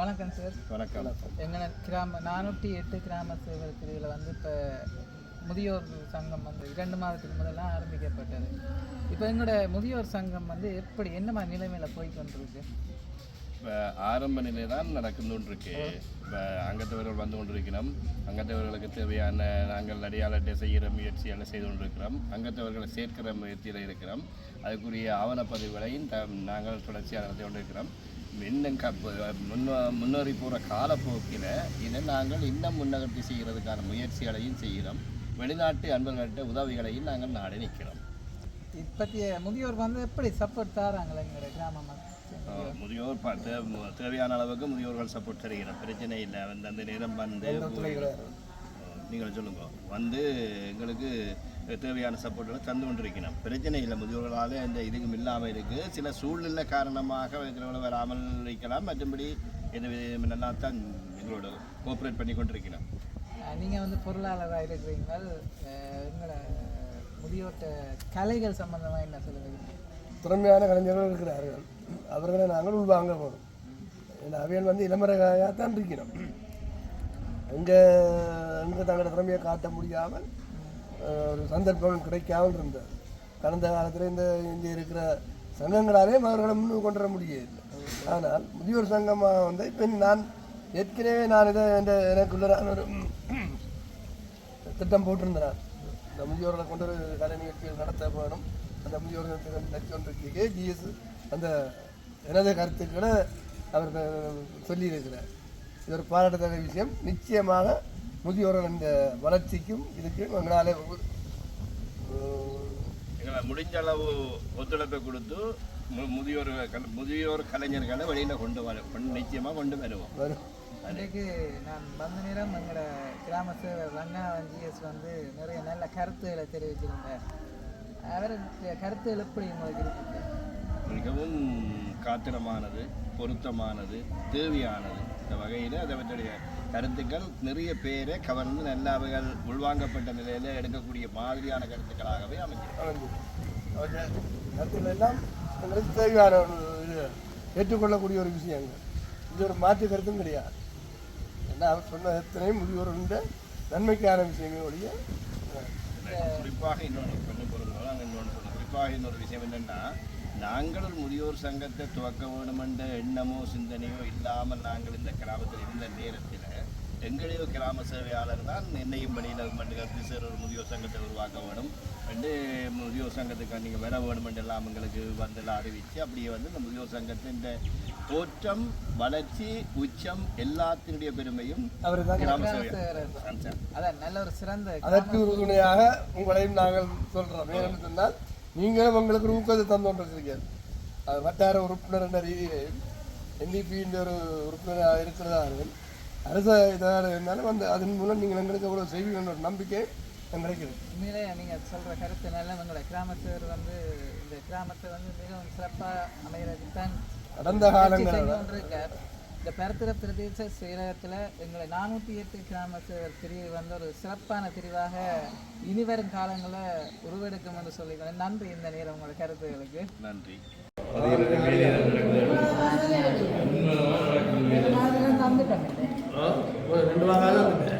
வணக்கம் சார். வணக்கம். எங்களை கிராம நானூற்றி எட்டு கிராம சேவல் பிரிவில் வந்து இப்போ முதியோர் சங்கம் வந்து இரண்டு மாதத்துக்கு முதலாம் ஆரம்பிக்கப்பட்டது. இப்போ எங்களோட முதியோர் சங்கம் வந்து எப்படி என்ன மாதிரி நிலைமையில் போய் கொண்டிருக்கு? இப்போ ஆரம்ப நிலை தான் நடக்கணுன்றிருக்கு இப்போ அங்கத்தவர்கள் வந்து கொண்டிருக்கிறோம். அங்கத்தவர்களுக்கு தேவையான நாங்கள் அடையாளட்டை செய்கிற முயற்சிகளை செய்து கொண்டிருக்கிறோம். அங்கத்தவர்களை சேர்க்கிற முயற்சியில் இருக்கிறோம். அதுக்குரிய ஆவணப்பதிவுகளையும் த நாங்கள் தொடர்ச்சியாக நடத்தி கொண்டிருக்கிறோம். இன்னும் முன்னேறி போகிற காலப்போக்கில் இதை நாங்கள் இன்னும் முன்னகர்த்தி செய்கிறதுக்கான முயற்சிகளையும் செய்கிறோம். வெளிநாட்டு அன்பர்கள்ட்ட உதவிகளையும் நாங்கள் நாடி நிற்கிறோம். இப்பத்திய முதியோர் வந்து எப்படி சப்போர்ட் தராங்களே எங்களோட கிராம முதியோர் தேவையான அளவுக்கு முதியோர்கள் சப்போர்ட் தருகிற பிரச்சனை இல்லை. வந்து அந்த நேரம் வந்து நீங்கள் சொல்லுங்க. வந்து எங்களுக்கு தேவையான சப்போர்ட்டுகளை தந்து கொண்டிருக்கணும். பிரச்சனை இல்லை முதியோர்களால் இந்த இதுக்கும் இல்லாமல் இருக்குது சில சூழ்நிலை காரணமாக எங்களோட வராமல் இருக்கலாம். மற்றபடி எந்த வித நல்லா தான் எங்களோட கோஆப்ரேட் பண்ணி கொண்டிருக்கணும். நீங்கள் வந்து பொருளாளராக இருக்கிறீங்க. அஹ் எங்களோட முதியோர்கிட்ட கலைகள் சம்பந்தமாக என்ன சொல்லுவீங்க? திறமையான கலைஞர்கள் இருக்கிறார்கள். அவர்களை நாங்கள் உள்வாங்க போகணும் அவைகள் வந்து இளமரகாயாக தான் இருக்கிறோம். எங்கே எங்கே தங்களோட திறமையை காட்ட முடியாமல் ஒரு சந்தர்ப்பம் கிடைக்காமல் இருந்தது. கடந்த காலத்தில் இந்த இங்கே இருக்கிற சங்கங்களாலே அவர்களை முன்னு கொண்டு வர முடியாது ஆனால் முதியோர் சங்கமாக வந்து இப்போ நான் ஏற்கனவே நான் இதை இந்த எனக்குள்ள நான் ஒரு திட்டம் போட்டிருந்தேன். இந்த முதியோர்களை கொண்டு ஒரு கலை நிகழ்ச்சிகள் நடத்த வேணும் அந்த முதியோர்கள் நடிச்சொன்றிருக்கே ஜிஎஸ் அந்த எனது கருத்துக்களை அவர் சொல்லியிருக்கிறார். இது ஒரு பாராட்டத்தக்க விஷயம். நிச்சயமாக முதியோர்கள் இந்த வளர்ச்சிக்கும் இதுக்கு எங்களால் எங்களை முடிஞ்ச அளவு ஒத்துழைப்பை கொடுத்து முதியோர் முதியோர் கலைஞர்களை வெளியில் கொண்டு வர கொண்டு- நிச்சயமாக கொண்டு வருவோம். வரும். இன்றைக்கு நான் வந்த நேரம் எங்களோட கிராம சேவர் ரங்கா ஜிஎஸ் வந்து நிறைய நல்ல கருத்துக்களை தெரிவிச்சிருந்தார் அவர் கருத்துகள் எப்படி உங்களுக்கு இருக்குது மிகவும் காத்திரமானது பொருத்தமானது தேவையானது. இந்த வகையில் அதை பற்றிய கருத்துக்கள் நிறைய பேரை கவர்ந்து நல்ல அவைகள் உள்வாங்கப்பட்ட நிலையில் எடுக்கக்கூடிய மாதிரியான கருத்துக்களாகவே அமைஞ்சிருக்கு எல்லாம் எங்களுக்கு தேவையான ஒரு இது ஏற்றுக்கொள்ளக்கூடிய ஒரு விஷயங்கள் இது ஒரு மாற்று கருத்தும் கிடையாது. ஏன்னா அவர் சொன்ன எத்தனையும் முதியோருடைய நன்மைக்கான விஷயங்கள் ஒழிய அஹ், குறிப்பாக இன்னொன்று இன்னொன்று குறிப்பாக இன்னொரு விஷயம் என்னென்னா நாங்கள் ஒரு முதியோர் சங்கத்தை துவக்க வேணுமென்ற எண்ணமோ சிந்தனையோ இல்லாமல் நாங்கள் இந்த கிராமத்தில் இருந்த நேரத்தில் எங்களையோ கிராம சேவையாளர் தான் என்னையும் கருத்து சேர் ஒரு முதியோர் சங்கத்தை உருவாக்க வேணும். ரெண்டு முதியோர் சங்கத்துக்கு நீங்கள் வர வேணும் எல்லாம் எங்களுக்கு வந்தெல்லாம் அறிவித்து அப்படியே வந்து இந்த முதியோர் சங்கத்தின் தோற்றம் வளர்ச்சி உச்சம் எல்லாத்தினுடைய பெருமையும் அதான் நல்ல ஒரு சிறந்த அதற்கு உறுதுணையாக உங்களையும் நாங்கள் சொல்கிறோம் ஏன்னு சொன்னால் நீங்களும் உங்களுக்கு ஒரு ஊக்கத்தை தந்து கொண்டிருக்கிறீர்கள் அது வட்டார உறுப்பினர் என்ற ரீதியில் என்டிபியின் ஒரு உறுப்பினராக இருக்கிறார்கள் அரச இதாக இருந்தாலும் அந்த அதன் மூலம் நீங்கள் எங்களுக்கு எவ்வளோ செய்வீங்கன்ற ஒரு நம்பிக்கை எங்களுக்கு இருக்கு உண்மையிலே நீங்கள் சொல்கிற கருத்து நல்ல எங்களோட கிராமத்தவர் வந்து இந்த கிராமத்தை வந்து மிகவும் சிறப்பாக அமைகிறதுக்கு தான் கடந்த கொண்டிருக்கார். இந்த பரத்திர பிரதேச செயலகத்தில் எங்களை நானூற்றி எட்டு கிராம சேவர் பிரிவு வந்து ஒரு சிறப்பான பிரிவாக இனிவரும் காலங்களில் உருவெடுக்கும் என்று சொல்லிக்கிறேன் நன்றி. இந்த நேரம் உங்களோட கருத்துகளுக்கு நன்றி. 我有人多 wifi 没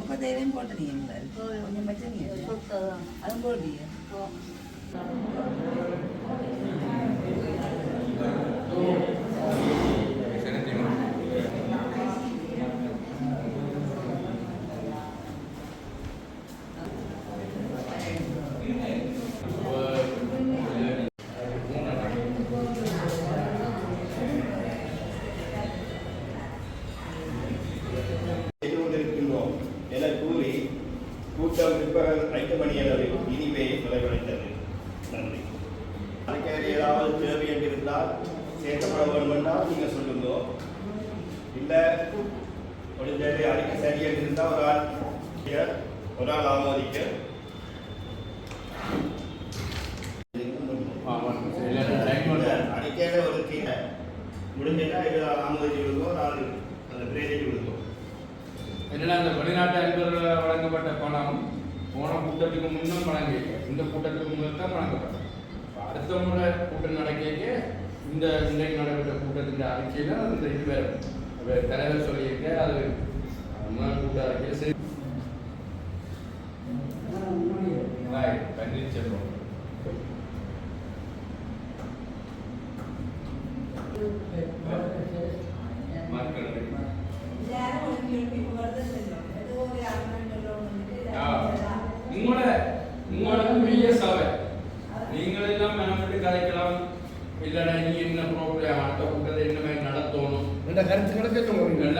முப்பத்தாயிரம் போட்டீங்க கொஞ்சம் பச்சனீங்க அதுவும் போட்டீங்க போட வேணும்னா நீங்கள் சொல்லுங்க இல்லை முடிஞ்சது அடிக்க சரியாக இருந்தால் ஒரு ஆள் இங்க ஒரு ஆள் ஆமோதிக்க அடிக்கையில் ஒரு கீழே முடிஞ்சதுன்னா இது ஆமோதிச்சு விடுங்க ஒரு ஆள் அந்த பிரேதிக்கு விடுங்க என்னன்னா அந்த வெளிநாட்டு அன்பர்கள் வழங்கப்பட்ட பணம் போன கூட்டத்துக்கு முன்னும் வழங்கியிருக்கு. இந்த கூட்டத்துக்கு முன்னர் தான் வழங்கப்பட்டது. அடுத்த முறை கூட்டம் நடக்க இந்த இன்றைக்கு நடைபெற்ற கூட்டத்தின் அறிக்கையில் அந்த இது வேறு தலைவர் சொல்லியிருக்க அது முதல் கூட்ட அறிக்கையில் சரி Right, பன்னீர்செல்வம் மார்க்கெட் உங்களோட உங்களோட பெரிய சபை நீங்கள் எல்லாம் மனப்பட்டு கதைக்கலாம் இல்லடா நீ என்ன ப்ரோக்ராம் அடுத்த கூட்டத்தை என்ன மாதிரி இந்த கருத்துக்களை கேட்க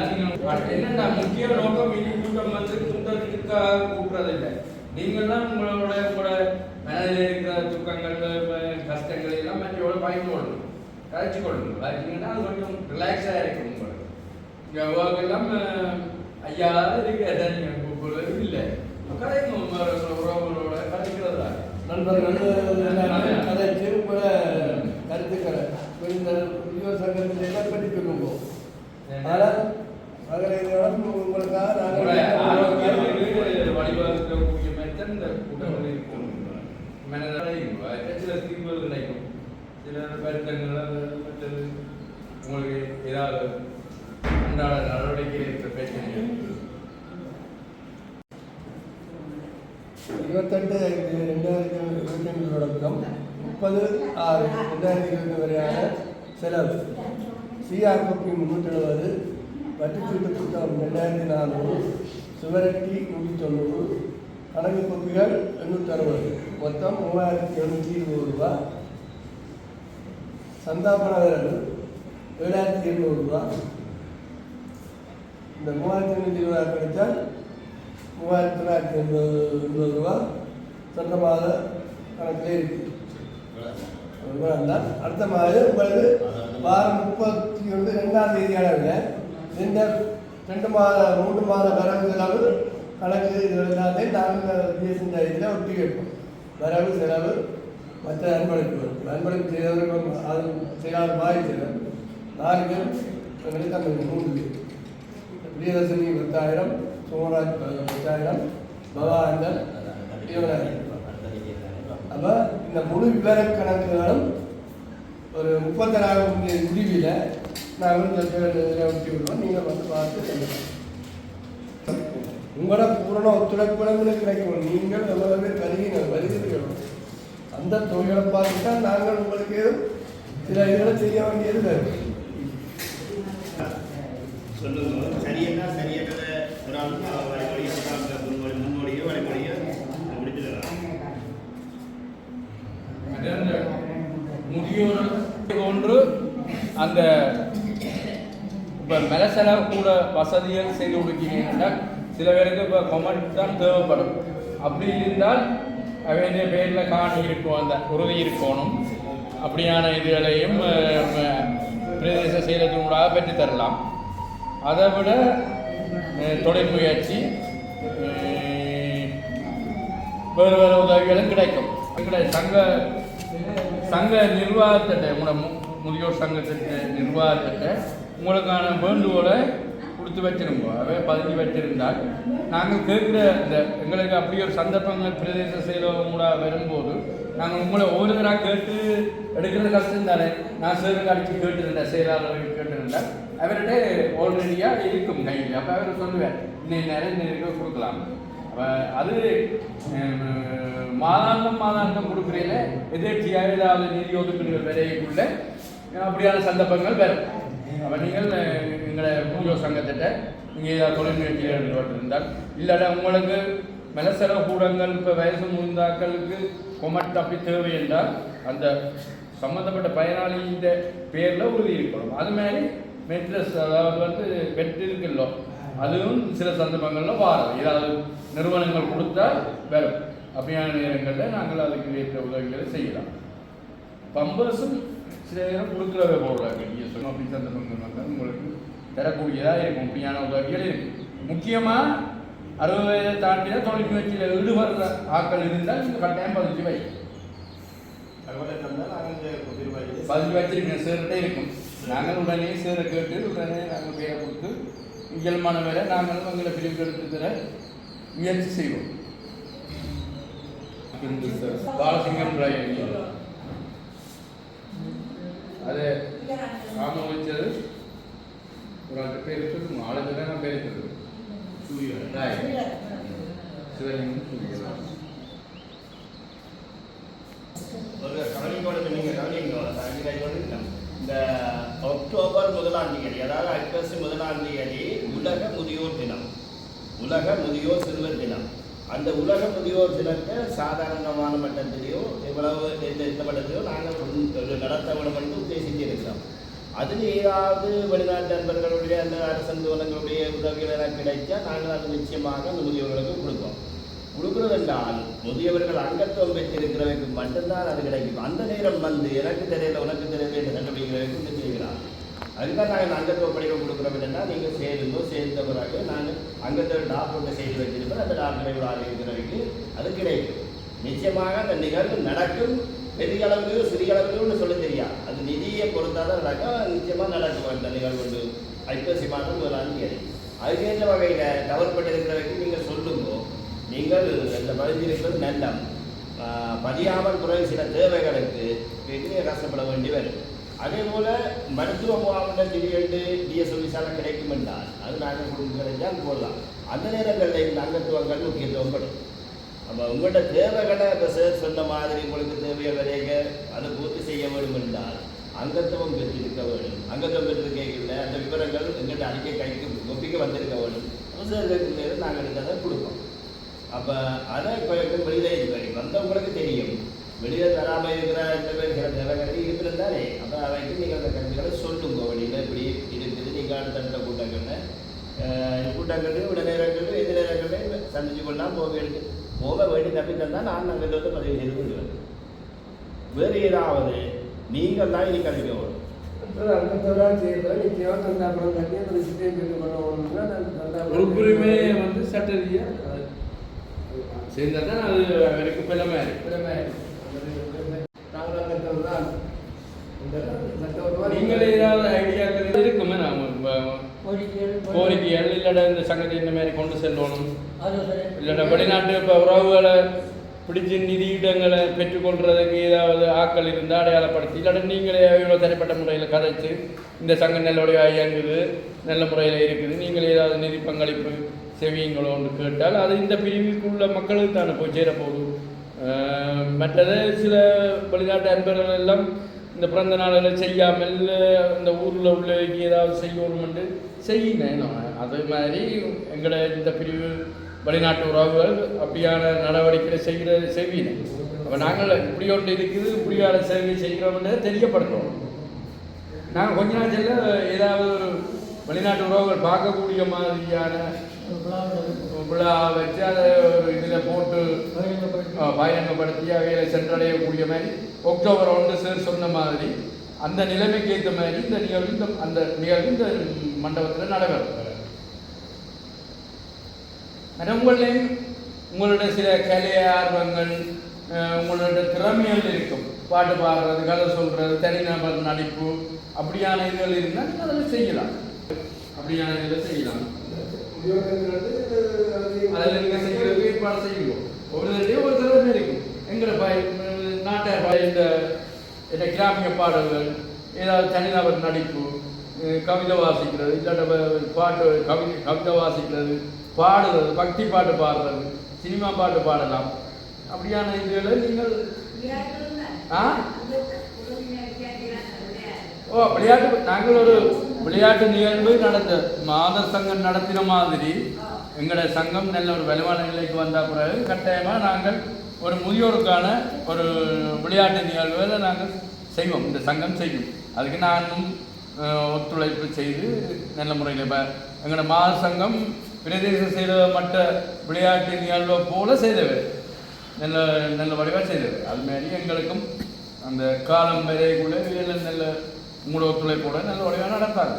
நீங்க என்னடா முக்கிய நோக்கம் இனி கூட்டம் வந்து கூட்டத்துக்காக கூட்டுறதில்லை நீங்கள்லாம் உங்களோட உங்களோட மனதில் இருக்கிற துக்கங்கள் கஷ்டங்கள் எல்லாம் மற்றோட பகிர்ந்து கொள்ளணும். கதைச்சு கொள்ளணும். கதைச்சிங்கன்னா அது கொஞ்சம் ரிலாக்ஸாக இருக்கும் உங்களுக்கு. இங்கே ஒர்க் எல்லாம் ஐயா இருக்கு. நீங்கள் கூப்பிடுறது இல்லை. கதைக்கும் உறவுகளோட கதைக்கிறதா நண்பர்கள் கதைச்சு உங்களோட கருத்துக்களை சங்கத்தில் எல்லாம் சொல்லுவோம் ஆனால் மகளிர்களும் உங்களுக்காக நாங்கள் ஆரோக்கியத்துக்கு வழிவகுக்கக்கூடிய மாதிரி தான் இந்த கூட்டங்கள் இருக்கும் சில தீர்வுகள் கிடைக்கும். சில வருத்தங்கள் மற்றது உங்களுக்கு ஏதாவது அன்றாட நடவடிக்கை இருக்கிற பிரச்சனை இருபத்தெட்டு ரெண்டாயிரத்தி இருபத்தி அஞ்சு தொடக்கம். முப்பது ஆறு ரெண்டாயிரத்தி இருபது வரையான செலவு. சிஆர்கோபி முந்நூற்றி எழுபது வட்டிச்சீட்டு புத்தகம் ரெண்டாயிரத்தி நானூறு சுவரட்டி நூற்றி தொண்ணூறு கணக்கு கோப்பிகள் எண்ணூற்றி அறுபது மொத்தம் மூவாயிரத்தி எழுநூற்றி இருபது ரூபா. சந்தாபனகரன் ஏழாயிரத்தி எழுநூறு ரூபா. இந்த மூவாயிரத்தி எண்ணூற்றி இருபது கிடைத்தால் மூவாயிரத்தி தொள்ளாயிரத்தி எண்பது எண்பது ரூபா. சொந்தமாக கணக்கில் தான். அடுத்த மாதம் உங்களுக்கு வாரம் முப்பத்தி ஒன்று ரெண்டாம் தேதி அளவில் இந்த ரெண்டு மாத மூன்று மாத வரவு செலவு கணக்கு இது எல்லாத்தையும் நாங்கள் பிஎஸ்என் இதில் ஒட்டி வைப்போம் வரவு செலவு மற்ற அன்பளிப்பு அன்பளிப்பு செய்தவர்கள் அது செய்யாத பாதிச்சது நாலு பேர் எங்களுக்கு அந்த மூன்று பிரியதர்சனி பத்தாயிரம் சோமராஜ் ப- பத்தாயிரம் பவானந்தன் இருபதாயிரம் அப்போ இந்த முழு விவரக்கணக்குகளும் ஒரு முப்பத்தாயிரம் முடிவில் நாங்கள் இந்த ஒட்டி விடுவோம் நீங்கள் வந்து பார்த்து சொல்லுங்கள் உங்களோட பூரண ஒத்துழைப்பு கிடைக்கும். நீங்கள் எவ்வளவு பேர் வருகிறீர்கள் வருகிறீர்கள் அந்த தொழிலை பார்த்து தான் நாங்கள் உங்களுக்கு சில இதுகளை செய்ய வேண்டியது வேறு சொல்லுங்க. சரியன்னா சரியன்றத ஒரு ஆள். அந்த இப்போ மெலசல கூட வசதிகள் செய்து கொடுக்கிறீங்கன்னா சில பேருக்கு இப்போ கொமெண்ட் தான் தேவைப்படும். அப்படி இருந்தால் அவனுடைய பேரில் காணி இருக்கும் அந்த உறுதி இருக்கணும். அப்படியான இதுகளையும் பிரதேச செயலத்தினூடாக பெற்றுத் தரலாம். அதை விட அஹ், தொழில் முயற்சி வேறு வேறு உதவிகளும் கிடைக்கும். சங்க சங்க நிர்வாகத்திட்ட முதியோர் சங்கத்திட்ட நிர்வாகத்திட்ட உங்களுக்கான வேண்டுகோளை கொடுத்து வச்சிருந்தோம் அவை பதிஞ்சு வச்சிருந்தால் நாங்கள் கேட்குற இந்த எங்களுக்கு அப்படி ஒரு சந்தர்ப்பங்கள் பிரதேச கூட வரும்போது நாங்கள் உங்களை ஒவ்வொருத்தராக கேட்டு எடுக்கிறது கஷ்டம் தானே நான் சேருக்கு அடித்து கேட்டுருந்தேன் செயலாளர்கள் கேட்டுருந்தேன். அவர்கிட்ட ஆல்ரெடியாக இருக்கும் கையில். அப்போ அவர் சொல்லுவேன் இன்னைக்கு நேரம் கொடுக்கலாம். அப்போ அது மாதாந்தம் மாதாந்தம் கொடுக்குறீங்கள எதிர்ச்சியாக ஏதாவது நிதி ஒதுக்கீடுகள் விரைவுக்குள்ள அப்படியான சந்தர்ப்பங்கள் வரும் அப்போ நீங்கள் எங்களை பூஜோ சங்கத்திட்ட நீங்கள் ஏதாவது தொழில் முயற்சியில் ஈடுபட்டிருந்தால் இல்லாட்டா உங்களுக்கு மெலசெல கூடங்கள் இப்போ வயசு முடிந்தாக்களுக்கு கொமட் தப்பி தேவை என்றால் அந்த சம்மந்தப்பட்ட பயனாளியின் பேரில் உறுதி இருக்கணும் அது மாதிரி மெட்ரஸ் அதாவது வந்து பெட் இருக்குல்லோ அதுவும் சில சந்தர்ப்பங்களில் வாரம் ஏதாவது நிறுவனங்கள் கொடுத்தா வரும். அப்படியான நேரங்களில் நாங்கள் அதுக்கு ஏற்ற உதவிகளை செய்யலாம். பம்பர்ஸும் சில நேரம் கொடுக்குறத போடுறாங்க. நீங்கள் சொன்ன அப்படி சந்தர்ப்பங்கள் உங்களுக்கு தரக்கூடியதாக இருக்கும். இப்படியான உதவிகள் இருக்கு. முக்கியமாக அறுபது வயதை தாண்டின தொழில் முயற்சியில் ஈடுபடுற ஆட்கள் இருந்தால் நீங்கள் கட்டாயம் பதிஞ்சு வை. பதிஞ்சு வச்சிருக்கிற சேர்கிட்ட இருக்கும். நாங்கள் உடனே சேரை கேட்டு உடனே நாங்கள் பேரை கொடுத்து இயல்பான வேலை நாங்களும் எங்களை பிரிவு எடுத்து தர முயற்சி செய்வோம். பாலசிங்கம் டிரைவர் அது நாம வச்சது ஒரு ரெண்டு பேர் சொல்லுங்க ஆளுக்கு தான் நான் பேர் சொல்லுவேன் சிவலிங்கம் சூரியன் ஒரு கவனிக்கோடு நீங்கள் கவனிங்க. கவனிக்கோடு இந்த அக்டோபர் முதலாம் தேதி அதாவது ஐப்பசி முதலாம் தேதி உலக முதியோர் தினம். உலக முதியோர் சிறுவர் தினம். அந்த உலக முதியோர் தினத்தை சாதாரணமான மட்டத்திலேயோ எவ்வளவு எந்த எந்த மட்டத்திலையோ நாங்கள் நடத்த வேண்டும் என்று உத்தேசித்து இருக்கிறோம். அதில் ஏதாவது வெளிநாட்டு நண்பர்களுடைய அந்த அரசந்தோலங்களுடைய உதவிகள் எல்லாம் கிடைச்சா நாங்கள் அது நிச்சயமாக அந்த முதியவர்களுக்கு கொடுப்போம். கொடுக்கிறது என்றால் முதியவர்கள் அங்கத்துவம் பெற்றிருக்கிறவருக்கு மட்டும்தான் அது கிடைக்கும். அந்த நேரம் வந்து எனக்கு தெரியல உனக்கு தெரியல என்று கண்டுபிடிக்கிறவருக்கு இந்த நாங்கள் அங்கத்துவ படிக்க கொடுக்குறோம் என்னன்னா நீங்கள் சேருந்தோ சேர்ந்த பிறகு நாங்கள் அங்கத்தோட டாக்டர்கிட்ட செய்து வச்சிருப்போம் அந்த டாக்டரை விட இருக்கிறவருக்கு அது கிடைக்கும். நிச்சயமாக அந்த நிகழ்வு நடக்கும். பெரிய அளவுலையோ சிறிய அளவுலையோ சொல்ல தெரியாது. அது நிதியை பொறுத்தாதான் நடக்கும். நிச்சயமாக நடக்கும். அந்த நிகழ்வு வந்து ஐப்பசி மாதம் ஒரு தேதி. அதுக்கேற்ற வகையில் தவறுபட்டு இருக்கிறவருக்கு நீங்கள் சொல்லுங்கோ. நீங்கள் இந்த பதிஞ்சிருக்கிறது நல்லம். பதியாமல் குறை சில தேவைகளுக்கு பெரிய கஷ்டப்பட வேண்டி வரும். அதே போல மருத்துவ முகாமில் திடீரென்று டிஎஸ் விசாரணை கிடைக்கும் என்றால் அது நாங்கள் கொடுக்க போடலாம். அந்த நேரங்களில் இந்த அங்கத்துவங்கள் முக்கியத்துவம் படும் அப்போ உங்கள்கிட்ட தேவைகளை இப்போ சார் சொன்ன மாதிரி உங்களுக்கு தேவையை வரைக அதை பூர்த்தி செய்ய வேண்டும் என்றால் அங்கத்துவம் பெற்றிருக்க வேண்டும். அங்கத்துவம் பெற்றிருக்கையில் அந்த விவரங்கள் எங்கள்கிட்ட அறிக்கை கைக்கு ஒப்பிக்க வந்திருக்க வேண்டும். சார் நாங்கள் அதை கொடுப்போம். அப்போ அதை இப்போ வெளியில் இருக்கிறேன் வந்தவங்களுக்கு தெரியும். வெளியில் தராமல் இருக்கிற இந்த பேர் சில நிலக்கடை இருக்கிறதானே அப்போ அவைக்கு நீங்கள் அந்த கருத்துக்களை சொல்லுங்க வெளியில். இப்படி இருக்குது நீங்கள் அடுத்தடுத்த கூட்டங்களில் கூட்டங்களில் விட நேரங்களில் எந்த நேரங்களில் சந்திச்சு கொள்ளலாம் போக வேண்டிய போக வேண்டி தப்பி தந்தால் நான் அங்கே வந்து பதிவு செய்து கொள்வேன். வேறு ஏதாவது நீங்கள் தான் இனி கல்வியோடு உறுப்புரிமை வந்து சட்ட ரீதியா சேர்ந்தா தான் அது அவருக்கு பிளமை நீங்கள் ஏதாவது ஐடியாக்கள் இருக்குமே நாம கோரிக்கைகள் இல்லாட இந்த சங்கத்தை இந்த மாதிரி கொண்டு செல்லணும். இல்லாட்ட வெளிநாட்டு இப்போ உறவுகளை பிடிச்சி நிதியிடங்களை பெற்றுக்கொள்றதுக்கு ஏதாவது ஆக்கள் இருந்தால் அடையாளப்படுத்தி இல்லாட்ட நீங்களே இவ்வளோ தனிப்பட்ட முறையில் கதைச்சு இந்த சங்கம் நல்லபடியா இயங்குது நல்ல முறையில் இருக்குது. நீங்கள் ஏதாவது நிதி பங்களிப்பு செய்வீங்களோன்னு கேட்டால் அது இந்த பிரிவுக்குள்ள மக்களுக்கு தானே போய் சேரப்போகுது. மற்றது சில வெளிநாட்டு அன்பர்கள் எல்லாம் இந்த பிறந்த நாளில் செய்யாமல் இந்த ஊரில் உள்ளவைக்கு ஏதாவது செய்யணுமென்று செய்யினேன். அதே மாதிரி எங்களை இந்த பிரிவு வெளிநாட்டு உறவுகள் அப்படியான நடவடிக்கைகளை செய்கிற செய்வினேன். அப்போ நாங்கள் இப்படி ஒன்று இருக்குது இப்படியான சேவை செய்கிறோம்னு தெரியப்படுத்துவோம். நாங்கள் கொஞ்ச நாள் செல்ல ஏதாவது ஒரு வெளிநாட்டு உறவுகள் பார்க்கக்கூடிய மாதிரியான விழா வச்சு அதை இதில் போட்டு பகிரங்கப்படுத்தி. அவைகளை சென்றடையக்கூடிய மாதிரி அக்டோபர் ஒன்று சேர் சொன்ன மாதிரி அந்த நிலைமைக்கு ஏற்ற மாதிரி இந்த நிகழ்வு இந்த அந்த நிகழ்வு இந்த மண்டபத்தில் நடைபெறும். உங்களையும் உங்களோட சில கலை ஆர்வங்கள் உங்களோட திறமைகள் இருக்கும். பாட்டு பாடுறது கதை சொல்றது தனிநபர் நடிப்பு அப்படியான இதுகள் இருந்தால் நீங்கள் அதில் செய்யலாம். அப்படியான இதில் செய்யலாம். அதில் நீங்கள் செய்கிறதுக்கு ஏற்பாடு செய்யுங்க ஒவ்வொருத்தருடையும் ஒரு திறமை இருக்கும் எங்களை பய நாட்டை பய- இந்த இந்த கிராமிய பாடல்கள் ஏதாவது தனிநபர் நடிப்பு அஹ் கவிதை வாசிக்கிறது இல்லாட்ட பாட்டு கவி கவிதை வாசிக்கிறது பாடுறது பக்தி பாட்டு பாடுறது சினிமா பாட்டு பாடலாம் அப்படியான இதுகளை நீங்கள் ஆ ஓ விளையாட்டு நாங்கள் ஒரு விளையாட்டு நிகழ்வு நடந்த மாத சங்கம் நடத்தின மாதிரி எங்களோட சங்கம் நல்ல ஒரு வலுவான நிலைக்கு வந்த பிறகு கட்டாயமாக நாங்கள் ஒரு முதியோருக்கான ஒரு விளையாட்டு நிகழ்வுகளை நாங்கள் செய்வோம். இந்த சங்கம் செய்யும். அதுக்கு நானும் ஒத்துழைப்பு செய்து நல்ல முறையில் இப்போ எங்களோட மாத சங்கம் பிரதேச செய்த மற்ற விளையாட்டு நிகழ்வை போல செய்தவர். நல்ல நல்ல வடிவாக செய்தவர். அது மாதிரி எங்களுக்கும் அந்த காலம் வரைக்குள்ளே நல்ல உங்களோட ஒத்துழைப்போட நல்ல உடையாக நடத்தாங்க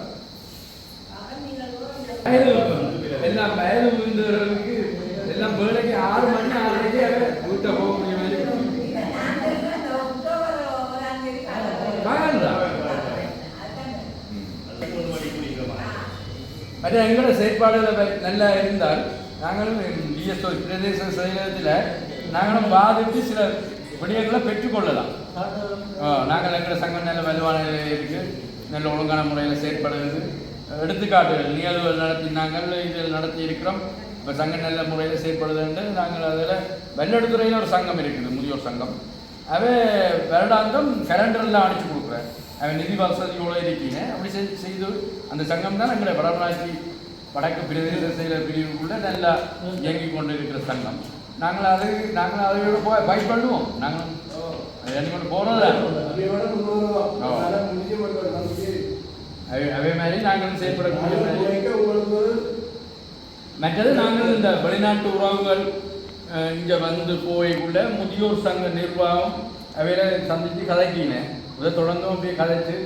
எல்லாம் வயது முதிர்ந்தவர்களுக்கு எல்லாம் வேலைக்கு ஆறு மணி ஆறரைக்கு வீட்டை மாதிரி வாங்கலாம் அது எங்களோட செயற்பாடுகள் நல்லா இருந்தால் நாங்களும் டிஎஸ்ஓ பிரதேச செயலகத்தில் நாங்களும் பாதித்து சில விடயங்களை பெற்றுக்கொள்ளலாம். நாங்கள் எங்களோட சங்கம் நல்ல வலுவான நிலையில் இருக்கு நல்ல ஒழுங்கான முறையில் செயற்படுகிறது. எடுத்துக்காட்டுகள் நிகழ்வுகள் நடத்தினாங்கள் இதில் நடத்தி இருக்கிறோம் இப்போ சங்கம் நல்ல முறையில் செயற்படுதுன்ட்டு நாங்கள் அதில் வெள்ளெடுத்துறையில் ஒரு சங்கம் இருக்குது முதியோர் சங்கம். அவை வருடாந்தம் கலண்டர்லாம் அடிச்சு கொடுக்குறேன் அவன் நிதி வசதியோடு இருக்கீங்க. அப்படி செய்- செய்து அந்த சங்கம் தான் எங்களை வடமராட்சி வடக்கு பிரதேச செயல பிரிவுக்குள்ள நல்லா இயங்கி கொண்டு இருக்கிற சங்கம். நாங்கள் அது நாங்கள் அதை போய் பயன்படுவோம் பண்ணுவோம். நாங்கள் அதை கொண்டு போகிறோம் ஒரு மாதிரி நாங்களும் செயல்படக்கூடிய மற்றது நாங்கள் இந்த வெளிநாட்டு உறவுகள் இங்கே வந்து போய்க்குள்ள முதியோர் சங்க நிர்வாகம் அவையில சந்தித்து கதைக்கினேன் இதை தொடர்ந்து அப்படியே கதைச்சு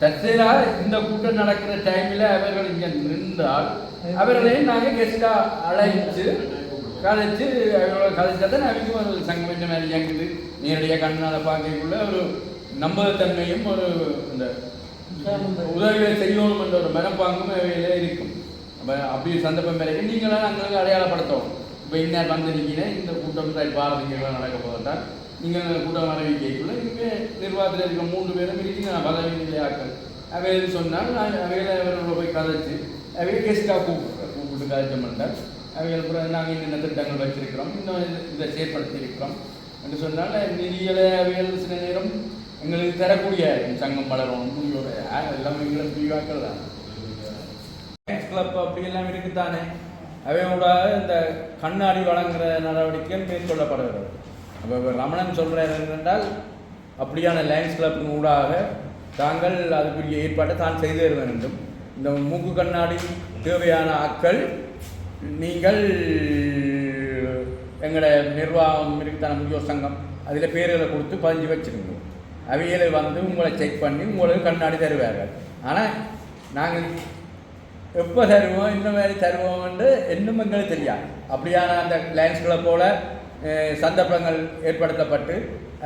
தற்செயலாக இந்த கூட்டம் நடக்கிற டைமில் அவர்கள் இங்கே நின்றால் அவர்களையும் நாங்கள் கெஸ்டாக அழைச்சு கதைச்சு அவங்களோட கதைச்சா தான் அவங்க ஒரு சங்கம் இந்த மாதிரி நேரடியாக கண்ணால் பார்க்கக்குள்ள ஒரு நம்பகத்தன்மையும் ஒரு இந்த உதவிகளை செய்யணும் என்ற ஒரு மனப்பாங்கும் அவையில் இருக்கும். அப்போ அப்படி சந்தர்ப்பம் வரைக்கும் நீங்களாம் நாங்களுக்கு அடையாளப்படுத்தோம் இப்போ இன்னார் வந்திருக்கீங்க இந்த கூட்டம் தான் பாரதிகளாக நடக்க போகிறதா நீங்கள் அந்த கூட்டம் அறிவிக்கைக்குள்ள இனிமேல் நிர்வாகத்தில் இருக்க மூன்று பேரும் இருக்கீங்க நான் பதவி நிலையாக்கள் அவையில் சொன்னால் நான் அவையில் அவர்களோட போய் கதைச்சு அவையை கெஸ்ட்டாக கூப்பிட்டு கூப்பிட்டு கதைச்ச அவைகள் அப்புறம் நாங்கள் இன்னும் திட்டங்கள் வச்சிருக்கிறோம் இன்னும் இதை செயற்படுத்தியிருக்கிறோம். என்று சொன்னால் நிதிகளை அவைகள் சில நேரம் எங்களுக்கு தரக்கூடிய சங்கம் வளரும் உங்களோட எல்லாம் எங்களை பிரிவாக்கள் தான். கிளப் அப்படி எல்லாம் இருக்குத்தானே அவையோட இந்த கண்ணாடி வழங்குற நடவடிக்கைகள் மேற்கொள்ளப்படுகிறது. அப்போ ரமணன் சொல்கிறார் என்னென்றால் அப்படியான லைன்ஸ் கிளப்பின் ஊடாக தாங்கள் அதுக்குரிய ஏற்பாட்டை தான் செய்து வேண்டும். இந்த மூக்கு கண்ணாடி தேவையான ஆட்கள் நீங்கள் எங்களோட நிர்வாகம் இருக்குதான முதியோர் சங்கம் அதில் பேர்களை கொடுத்து பதிஞ்சு வச்சுருங்க. அவைகளை வந்து உங்களை செக் பண்ணி உங்களுக்கு கண்ணாடி தருவார்கள். ஆனால் நாங்கள் எப்போ தருவோம் இந்த மாதிரி தருவோம்ன்ட்டு இன்னும் எங்களுக்கு தெரியாது. அப்படியான அந்த லைன்ஸ்களை போல் சந்தர்ப்பங்கள் ஏற்படுத்தப்பட்டு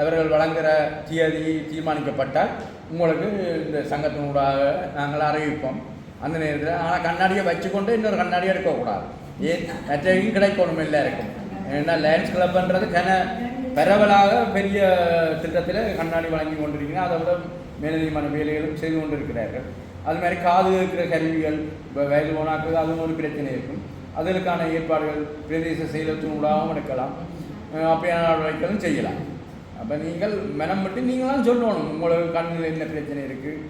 அவர்கள் வழங்குகிற தேதி தீர்மானிக்கப்பட்டால் உங்களுக்கு இந்த சங்கத்தினூடாக நாங்கள் அறிவிப்போம். அந்த நேரத்தில் ஆனால் கண்ணாடியை வச்சுக்கொண்டு இன்னொரு கண்ணாடியை எடுக்கக்கூடாது. ஏன்? மற்றையும் கிடைக்கணும் எல்லாருக்கும். ஏன்னா லயன்ஸ் கிளப்ன்றது கன பரவலாக பெரிய திட்டத்தில் கண்ணாடி வழங்கி கொண்டிருக்கிறார் அதை விட மேலதிகமான வேலைகளும் செய்து கொண்டிருக்கிறார்கள். அது மாதிரி காது இருக்கிற கருவிகள் இப்போ வயது போனாக்கு அதுவும் ஒரு பிரச்சனை இருக்கும். அதற்கான ஏற்பாடுகள் பிரதேச செயலத்தினூடாகவும் எடுக்கலாம். அப்படியான நடவடிக்கைகளும் செய்யலாம். அப்போ நீங்கள் மனம் மட்டும் நீங்களாம் சொல்லணும் உங்களுக்கு கண்ணில் என்ன பிரச்சனை இருக்குது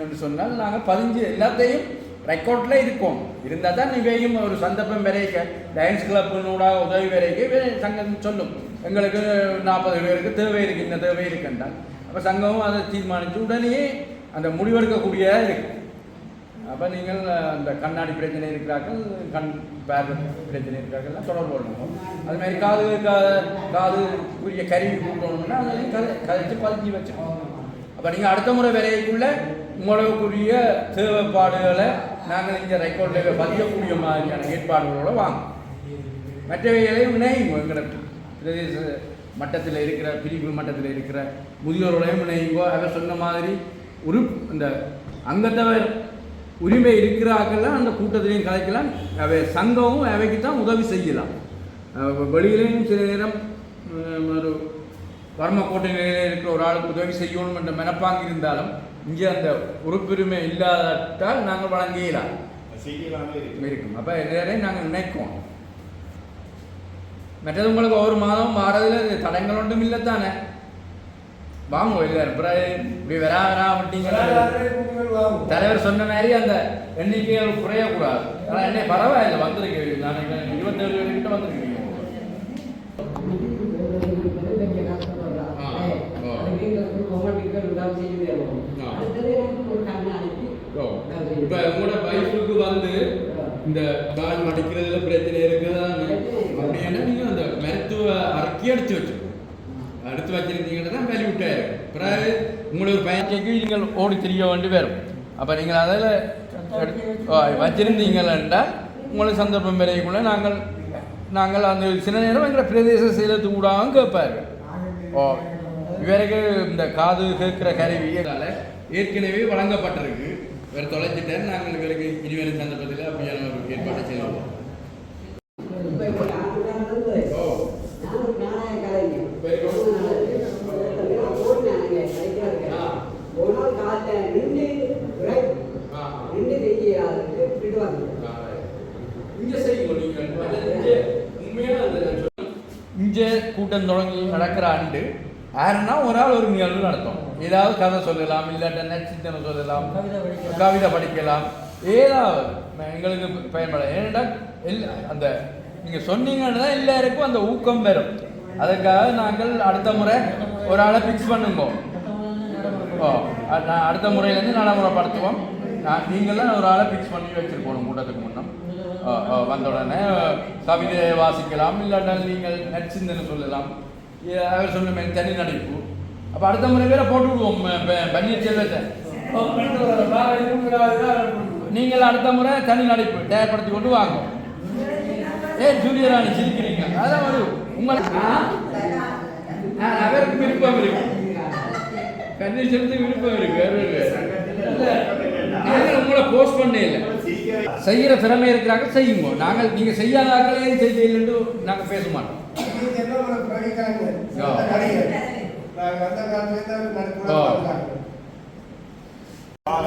என்று சொன்னால் நாங்கள் பதிஞ்சு எல்லாத்தையும் ரெக்கார்டில் இருக்கும். இருந்தால் தான் இவையும் ஒரு சந்தர்ப்பம் வரைக்க லைன்ஸ் கிளப்பினோட உதவி வரைக்க இவை சங்கம் சொல்லும். எங்களுக்கு நாற்பது பேருக்கு தேவை இருக்குது இந்த தேவை இருக்குன்றால் அப்போ சங்கமும் அதை தீர்மானித்து உடனே அந்த முடிவெடுக்கக்கூடியதாக இருக்கு. அப்போ நீங்கள் அந்த கண்ணாடி பிரச்சனை இருக்கிறார்கள் கண் பேர் பிரச்சனை இருக்கிறார்கள்லாம் தொடர்பு கொள்ளணும் அது மாதிரி காது காது உரிய கருவி கூட்டணும்னா அதையும் கதை கதைச்சு பதிஞ்சு வச்சுக்கணும். அப்போ நீங்கள் அடுத்த முறை வேலைக்குள்ளே உங்களுக்குரிய தேவைப்பாடுகளை நாங்கள் இங்கே ரெக்கார்டில் பதியக்கூடிய மாதிரியான ஏற்பாடுகளோட வாங்க. மற்றவைகளை இணையும் எங்களுக்கு பிரதேச மட்டத்தில் இருக்கிற பிரிவு மட்டத்தில் இருக்கிற முதியோர்களையும் இணையுங்கோ அவர் சொன்ன மாதிரி உரு இந்த அங்கத்தவர் உரிமை இருக்கிறார்கள்லாம் அந்த கூட்டத்திலையும் கலைக்கலாம். அவை சங்கமும் அவைக்கு தான் உதவி செய்யலாம். வெளியிலையும் சில நேரம் ஒரு வர்ம கோட்டை நிலையில் இருக்கிற ஒரு ஆளுக்கு உதவி செய்யணும் என்ற மனப்பாங்கு இருந்தாலும் இங்கே அந்த உறுப்புரிமை இல்லாததால் நாங்கள் இருக்கு இருக்கும். அப்போ எல்லாரையும் நாங்கள் நினைக்கோம். மற்றது உங்களுக்கு ஒவ்வொரு மாதம் வாரதில் தடங்கள் ஒன்றும் இல்லை தானே வாங்குவோம் இல்லை அப்புறம் இப்படி வரா வரா விட்டீங்க தலைவர் சொன்ன மாதிரி அந்த எண்ணிக்கைகள் குறையக்கூடாது. ஆனால் என்ன பரவாயில்லை வந்திருக்கு நான் இருபத்தேழு பேர்கிட்ட வந்திருக்கீங்க ஆ, ஓ. ஓ. இப்ப உங்களோட வைஃபுக்கு வந்து இந்த கால் மடிக்கிறதுல பிரச்சனை இருக்குதான்னு அப்படின்னா நீங்க அந்த மருத்துவ அறிக்கை எடுத்து வச்சுக்கணும் எடுத்து வச்சிருந்தீங்கன்னா தான் வேல்யூ விட்டாரு பிறகு உங்களுக்கு ஒரு பையன் கேக்கு நீங்கள் ஓடி திரிய வேண்டி வரும். அப்போ நீங்கள் அதில் வச்சிருந்தீங்கன்னா உங்களுக்கு சந்தர்ப்பம் வரைக்குள்ள நாங்கள் நாங்கள் அந்த சில நேரம் எங்களை பிரதேச செயலத்து கூடாமல் கேட்பாரு ஓ இவருக்கு இந்த காது கேட்குற கருவியால் ஏற்கனவே வழங்கப்பட்டிருக்கு. வேறு தொலைஞ்சிட்டேன். நாங்கள் எங்களுக்கு இனிவரும் சந்தர்ப்பத்தில் அப்படியான ஒரு ஏற்பாடு செய்வோம் இங்கே இங்கே கூட்டம் தொடங்கி நடக்கிற ஆண்டு யாருன்னா ஒரு ஆள் ஒரு நிகழ்வு நடத்தும். ஏதாவது கதை சொல்லலாம் இல்லாட்ட நட்சத்திரம் சொல்லலாம் கவிதை படிக்கலாம். ஏதாவது. எங்களுக்கு பயன்பட ஏனென்றால் எல் அந்த நீங்கள் சொன்னீங்கன்னா தான் எல்லாருக்கும் அந்த ஊக்கம் வரும். அதுக்காக நாங்கள் அடுத்த முறை ஒரு ஆளை ஃபிக்ஸ் பண்ணுங்க. நான் அடுத்த முறையிலேருந்து நடைமுறைப்படுத்துவோம் நான் நீங்களாம் ஒரு ஆளை ஃபிக்ஸ் பண்ணி வச்சுருக்கணும் கூட்டத்துக்கு ஓ, வந்த உடனே கவிதை வாசிக்கலாம். இல்லாட்டா நீங்கள் நற்சிந்தனை சொல்லலாம். அவர் சொன்ன மாதிரி தனி நடிப்பு. அப்போ அடுத்த முறை வேற போட்டு விடுவோம் பன்னீர் செல்வத்தை. நீங்கள் அடுத்த முறை தனி நடிப்பு தயார்படுத்தி கொண்டு வாங்க. ஏ ஜூனியராணி சிரிக்கிறீங்க. அதான் ஒரு உங்களுக்கு அவருக்கு விருப்பம் இருக்கு. பன்னீர் செல்வத்துக்கு விருப்பம் இருக்கு நாங்கள் உங்களை போஸ்ட் பண்ணே இல்லை. செய்யற திறமை இருக்கிறாங்க செய்யுங்க. நாங்கள் நீங்க செய்யாதாக்களே செய்யலன்னு நாங்க பேச மாட்டோம். ஓ.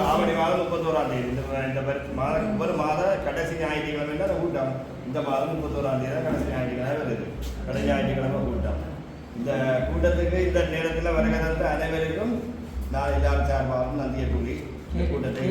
ஆவணி மாதம் முப்பத்தோராம் தேதி இந்த இந்த மாத ஒரு மாத கடைசி ஞாயிற்றுக்கிழமை தான் கூட்டம் இந்த மாதம் முப்பத்தோராம் தேதி தான் கடைசி ஞாயிற்றுக்கிழமை வருது கடைசி ஞாயிற்றுக்கிழமை கூட்டம் இந்த கூட்டத்துக்கு இந்த நேரத்தில் வருகை தந்த அனைவருக்கும் நான் எல்லாரும் சார்பாகவும் நன்றியை கூறி இந்த கூட்டத்தை.